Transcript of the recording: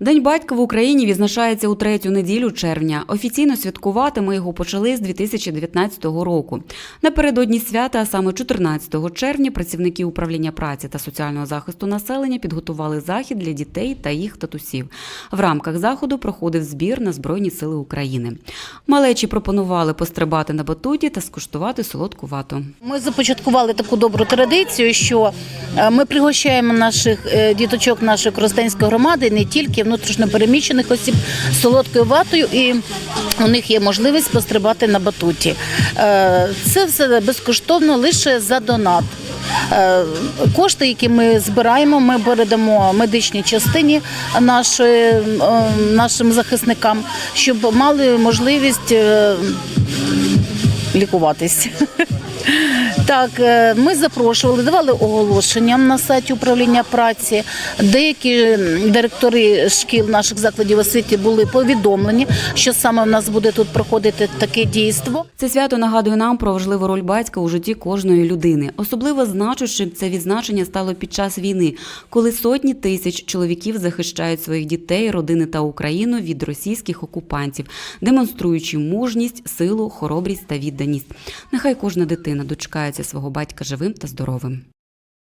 День батька в Україні відзначається у третю неділю червня. Офіційно святкувати ми його почали з 2019 року. Напередодні свята, а саме 14 червня, працівники управління праці та соціального захисту населення підготували захід для дітей та їх татусів. В рамках заходу проходив збір на Збройні Сили України. Малечі пропонували пострибати на батуті та скуштувати солодку вату. Ми започаткували таку добру традицію, що е, ми пригощаємо наших е, діточок нашої Коростенської громади, не тільки внутрішньопереміщених осіб солодкою ватою, і у них є можливість пострибати на батуті. Е, Це все безкоштовно лише за донат. Е, Кошти, які ми збираємо, ми передамо медичній частині нашої, е, нашим захисникам, щоб мали можливість лікуватись. Так, е, ми запрошували, давали оголошення на сайті управління праці. Деякі директори шкіл наших закладів освіти були повідомлені, що саме в нас буде тут проходити таке дійство. Це свято нагадує нам про важливу роль батька у житті кожної людини. Особливо значущим це відзначення стало під час війни, коли сотні тисяч чоловіків захищають своїх дітей, родини та Україну від російських окупантів, демонструючи мужність, силу, хоробрість та відданість. Нехай кожна дитина дочекається свого батька живим та здоровим.